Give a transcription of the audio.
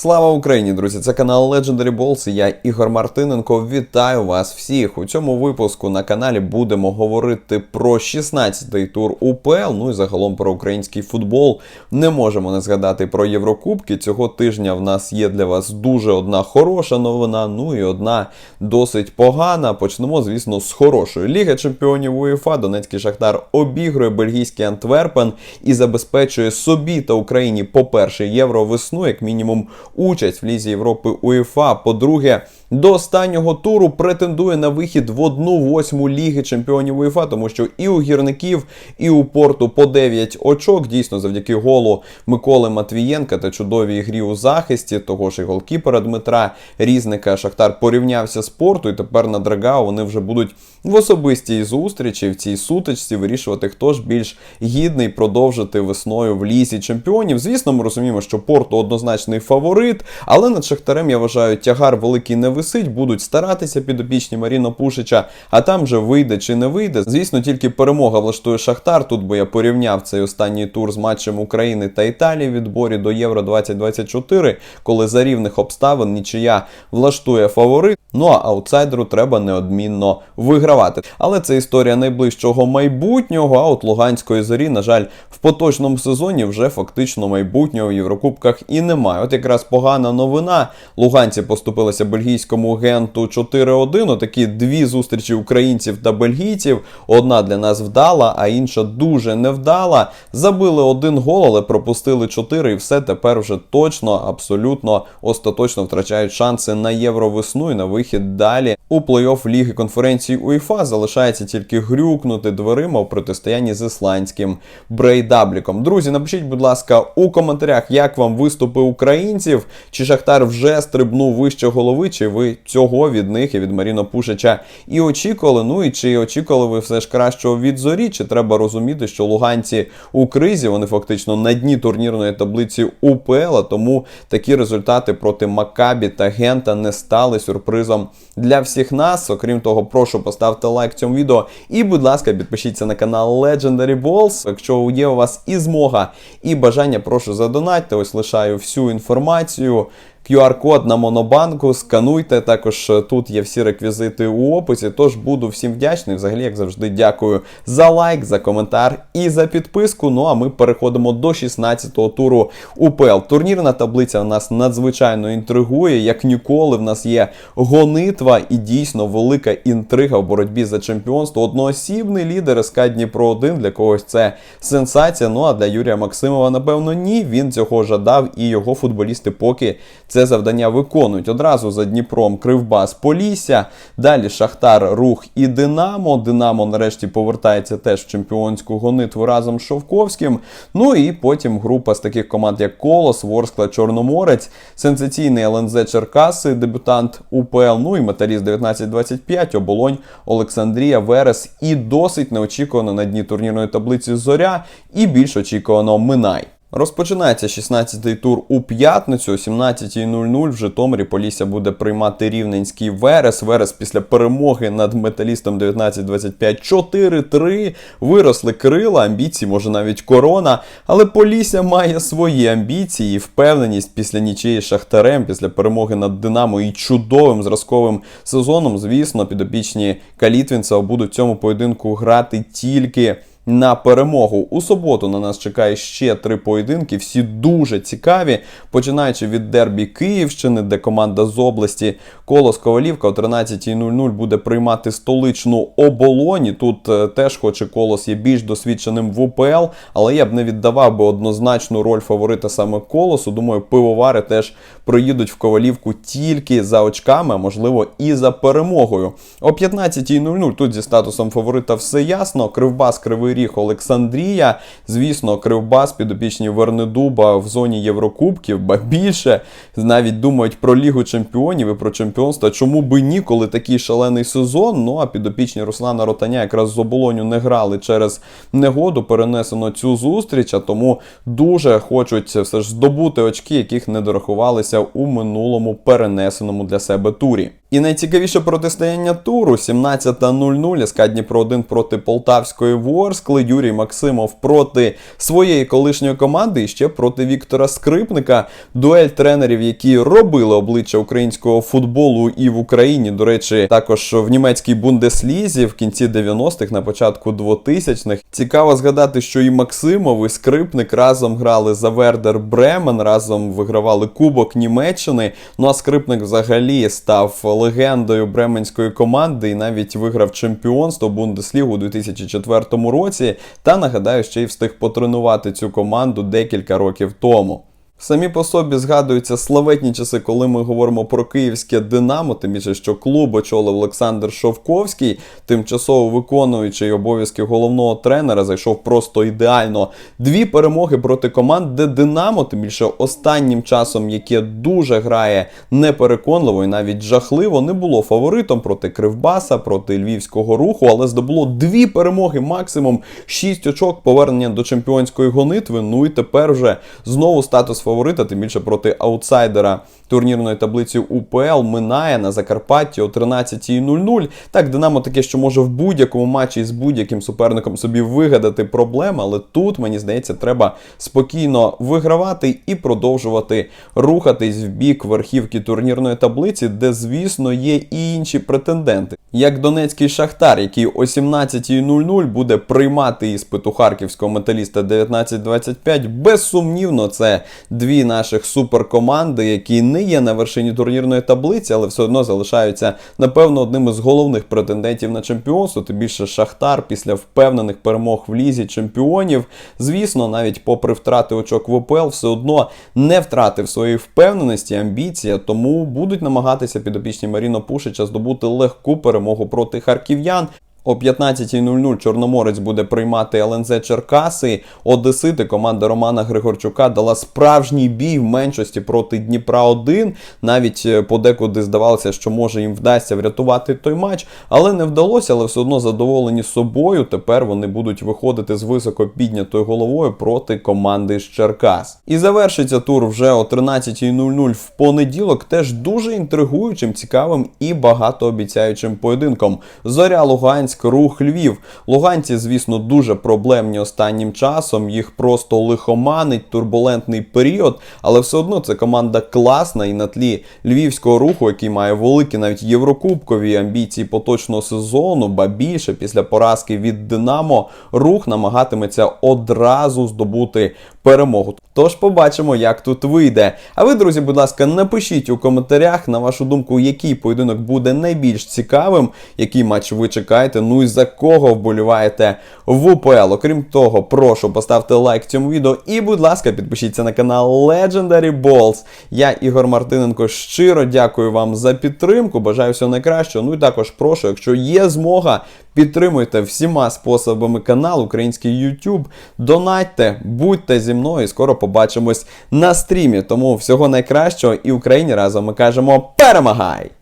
Слава Україні, друзі! Це канал Legendary Balls і я Ігор Мартиненко. Вітаю вас всіх. У цьому випуску на каналі будемо говорити про 16-й тур УПЛ. Ну і загалом про український футбол. Не можемо не згадати про Єврокубки. Цього тижня в нас є для вас дуже одна хороша новина, ну і одна досить погана. Почнемо, звісно, з хорошої. Ліга чемпіонів УЄФА Донецький Шахтар обігрує бельгійський Антверпен і забезпечує собі та Україні, по-перше, євровесну, як мінімум участь в Лізі Європи УЄФА. По-друге, до останнього туру претендує на вихід в одну восьму Ліги Чемпіонів УЄФА, тому що і у гірників, і у порту по 9 очок. Дійсно, завдяки голу Миколи Матвієнка та чудовій грі у захисті, того ж і голкіпера Дмитра Різника. Шахтар порівнявся з порту, і тепер на Драгау вони вже будуть в особистій зустрічі в цій сутичці вирішувати, хто ж більш гідний продовжити весною в лізі чемпіонів. Звісно, ми розуміємо, що порту однозначний фаворит, але над Шахтарем я вважаю, тягар великий не висить. Будуть старатися підопічні Маріно Пушича, а там же вийде чи не вийде. Звісно, тільки перемога влаштує Шахтар. Тут би я порівняв цей останній тур з матчем України та Італії в відборі до Євро 2024, коли за рівних обставин нічия влаштує фаворит. Ну а аутсайдеру треба неодмінно вигравати. Але це історія найближчого майбутнього. А от Луганської зорі, на жаль, в поточному сезоні вже фактично майбутнього в Єврокубках і немає. От якраз погана новина. Луганці поступилися бельгійському генту 4-1. Отакі дві зустрічі українців та бельгійців. Одна для нас вдала, а інша дуже невдала. Забили один гол, але пропустили чотири, і все тепер вже точно, абсолютно остаточно втрачають шанси на євровесну і на вихід далі у плей-офф Ліги конференції УЄФА. Залишається тільки грюкнути дверима у протистоянні з ісландським брейдабліком. Друзі, напишіть, будь ласка, у коментарях, як вам виступи українців, чи Шахтар вже стрибнув вище голови, чи ви цього від них і від Маріно Пушича і очікували. Ну і чи очікували ви все ж кращого від зорі? Чи треба розуміти, що луганці у кризі вони фактично на дні турнірної таблиці УПЛ, тому такі результати проти Макабі та Гента не стали сюрпризом для всіх нас. Окрім того, прошу поставте лайк цьому відео і, будь ласка, підпишіться на канал Legendary Balls. Якщо є у вас і змога, і бажання, прошу задонатьте. Ось лишаю всю інформацію. QR-код на Монобанку, скануйте. Також тут є всі реквізити у описі. Тож буду всім вдячний. Взагалі, як завжди, дякую за лайк, за коментар і за підписку. Ну а ми переходимо до 16-го туру УПЛ. Турнірна таблиця у нас надзвичайно інтригує. Як ніколи, в нас є гонитва і дійсно велика інтрига в боротьбі за чемпіонство. Одноосібний лідер СК Дніпро 1 для когось це сенсація. Ну а для Юрія Максимова, напевно, ні. Він цього жадав, і його футболісти поки це завдання виконують. Одразу за Дніпром Кривбас Полісся. Далі Шахтар, Рух і Динамо. Динамо нарешті повертається теж в чемпіонську гонитву разом з Шовковським. Ну і потім група з таких команд, як Колос, Ворскла, Чорноморець, сенсаційний ЛНЗ Черкаси, дебютант УПЛ. Ну і Металіст 1925, Оболонь, Олександрія, Верес. І досить неочікувано на дні турнірної таблиці Зоря. І більш очікувано Минай. Розпочинається 16-й тур у п'ятницю, о 17.00 в Житомирі Полісся буде приймати рівненський Верес. Верес після перемоги над металістом 19-25 4-3. Виросли крила, амбіції, може навіть корона. Але Полісся має свої амбіції і впевненість після нічиї Шахтарем, після перемоги над Динамо і чудовим зразковим сезоном. Звісно, підопічні Калітвінцева будуть в цьому поєдинку грати тільки на перемогу. У суботу на нас чекає ще три поєдинки, всі дуже цікаві. Починаючи від дербі Київщини, де команда з області Колос Ковалівка о 13.00 буде приймати столичну оболоні. Тут е, теж, хоч і Колос є більш досвідченим в УПЛ, але я б не віддавав би однозначну роль фаворита саме Колосу. Думаю, пивовари теж проїдуть в Ковалівку тільки за очками, а можливо і за перемогою. О 15.00 тут зі статусом фаворита все ясно. Кривбас Кривий Ріг Олександрія. Звісно, Кривбас підопічні Вернедуба в зоні Єврокубків, ба більше навіть думають про Лігу Чемпіонів і про чемпіонство. Чому би ні, коли такий шалений сезон? Ну а підопічні Руслана Ротаня якраз з оболоню не грали через негоду. Перенесено цю зустріч, а тому дуже хочуть все ж здобути очки, яких не дорахувалися у минулому перенесеному для себе турі. І найцікавіше протистояння туру 17.00 СК Дніпро 1 проти Полтавської Ворскли, Юрій Максимов проти своєї колишньої команди і ще проти Віктора Скрипника. Дуель тренерів, які робили обличчя українського футболу і в Україні. До речі, також в німецькій бундеслізі в кінці 90-х, на початку 2000-х. Цікаво згадати, що і Максимов, і Скрипник разом грали за Вердер Бремен, разом вигравали Кубок Німеччини. Ну а Скрипник взагалі став легендою бременської команди і навіть виграв чемпіонство Бундеслігу у 2004 році. Та нагадаю, ще й встиг потренувати цю команду декілька років тому. Самі по собі згадуються славетні часи, коли ми говоримо про київське Динамо, тим більше, що клуб очолив Олександр Шовковський, тимчасово виконуючий обов'язки головного тренера, зайшов просто ідеально. Дві перемоги проти команд, де Динамо, тим більше останнім часом, яке дуже грає непереконливо і навіть жахливо, не було фаворитом проти Кривбаса, проти львівського руху, але здобуло дві перемоги, максимум шість очок, повернення до чемпіонської гонитви. Ну і тепер вже знову статус фаворита, тим більше проти аутсайдера турнірної таблиці УПЛ минає на Закарпатті о 13.00. Так, Динамо таке, що може в будь-якому матчі з будь-яким суперником собі вигадати проблеми, але тут, мені здається, треба спокійно вигравати і продовжувати рухатись в бік верхівки турнірної таблиці, де, звісно, є і інші претенденти. Як Донецький Шахтар, який о 17.00 буде приймати іспит у харківського металіста 1925, безсумнівно, це дві наших суперкоманди, які не є на вершині турнірної таблиці, але все одно залишаються, напевно, одним із головних претендентів на чемпіонство. Тим більше Шахтар після впевнених перемог в лізі чемпіонів. Звісно, навіть попри втрати очок в ОПЛ, все одно не втратив своєї впевненості, амбіції, тому будуть намагатися підопічні Маріно Пушича здобути легку перемогу проти харків'ян. О 15.00 Чорноморець буде приймати ЛНЗ Черкаси. Одесити команда Романа Григорчука дала справжній бій в меншості проти Дніпра 1 Навіть е, подекуди здавалося, що може їм вдасться врятувати той матч, але не вдалося, але все одно задоволені собою. Тепер вони будуть виходити з високо піднятою головою проти команди з Черкас. І завершиться тур вже о 13.00 в понеділок. Теж дуже інтригуючим, цікавим і багатообіцяючим поєдинком. Зоря Луганськ. Рух Львів. Луганці, звісно, дуже проблемні останнім часом. Їх просто лихоманить, турбулентний період, але все одно це команда класна і на тлі львівського руху, який має великі навіть єврокубкові амбіції поточного сезону, ба більше після поразки від Динамо, рух намагатиметься одразу здобути перемогу. Тож побачимо, як тут вийде. А ви, друзі, будь ласка, напишіть у коментарях, на вашу думку, який поєдинок буде найбільш цікавим, який матч ви чекаєте, ну і за кого вболіваєте в УПЛ. Окрім того, прошу поставте лайк цьому відео і, будь ласка, підпишіться на канал Legendary Balls. Я, Ігор Мартиненко, щиро дякую вам за підтримку. Бажаю всього найкращого. Ну і також прошу, якщо є змога, підтримуйте всіма способами канал, український YouTube. Донатьте, будьте зі мною. і Скоро побачимось на стрімі. Тому всього найкращого і Україні разом ми кажемо перемагай!